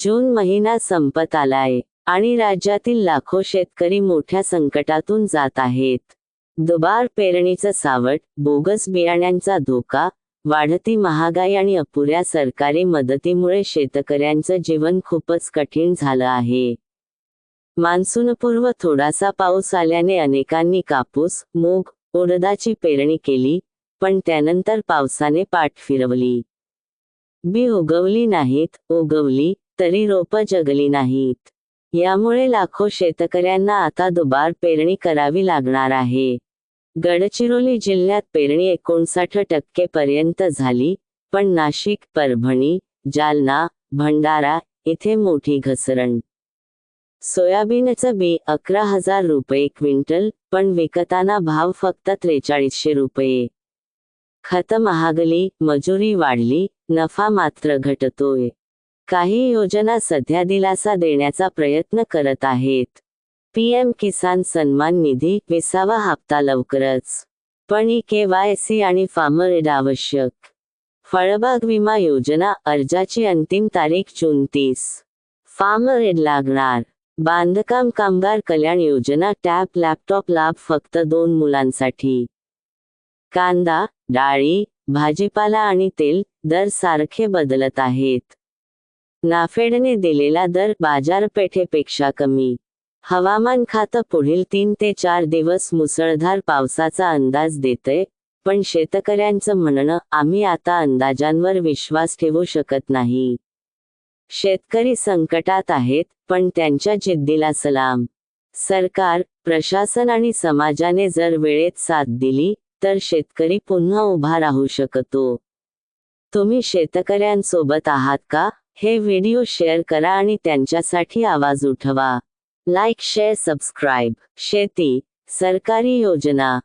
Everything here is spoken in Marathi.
जून महिना संपत आलाय आणि राज्यातील लाखो शेतकरी मोठ्या संकटातून जात आहेत. दुबार पेरणीचं सावट बोगस बियाण्यांचा धोका वाढती महागाई आणि अपुऱ्या सरकारी मदतीमुळे शेतकऱ्यांचं जीवन खूपच कठीण झालं आहे. मान्सूनपूर्व थोडासा पाऊस आल्याने अनेकांनी कापूस मूग उडदाची पेरणी केली पण त्यानंतर पावसाने पाठ फिरवली. बी उगवली नाहीत उगवली तरी रोपं जगली नाहीत. यामुळे लाखो शेतकऱ्यांना आता दुबार पेरणी करावी लागणार आहे. गडचिरोली जिल्ह्यात पेरणी एकोणसाठ टक्के पर्यंत झाली पण नाशिक परभणी जालना भंडारा इथे मोठी घसरण. सोयाबीनचं बी अकरा हजार रुपये क्विंटल पण विकताना भाव फक्त त्रेचाळीसशे रुपये. खत महागली मजुरी वाढली नफा मात्र घटतोय. काही योजना सध्या दिलासा देण्याचा प्रयत्न करत आहेत. पीएम किसान सन्मान निधी विसावा हप्ता लवकरच. पण ई के वाय सी आणि फार्मर एड आवश्यक. फळबाग विमा योजना अर्जाची अंतिम तारीख जून तीस. फार्मर एड लागणार. बांधकाम कामगार कल्याण योजना टॅब लॅपटॉप लाभ फक्त दोन मुलांसाठी. कांदा डाळी भाजीपाला आणि तेल दर सारखे बदलत आहेत. नाफेडने दिलेला दर बाजारपेठेपेक्षा कमी. हवामान खातं पुढील तीन ते चार दिवस मुसळधार पावसाचा अंदाज देते पण शेतकऱ्यांचं म्हणणं आम्ही आता अंदाजांवर विश्वास ठेवू शकत नाही. शेतकरी संकटात आहेत पण त्यांच्या जिद्दीला सलाम. सरकार प्रशासन आणि समाजाने जर वेळेत साथ दिली तर शेतकरी पुन्हा उभा राहू शकतो. तुम्ही शेतकऱ्यांसोबत आहात का? हे व्हिडिओ शेअर करा आणि त्यांच्यासाठी आवाज उठवा. Like share subscribe. शेती सरकारी योजना.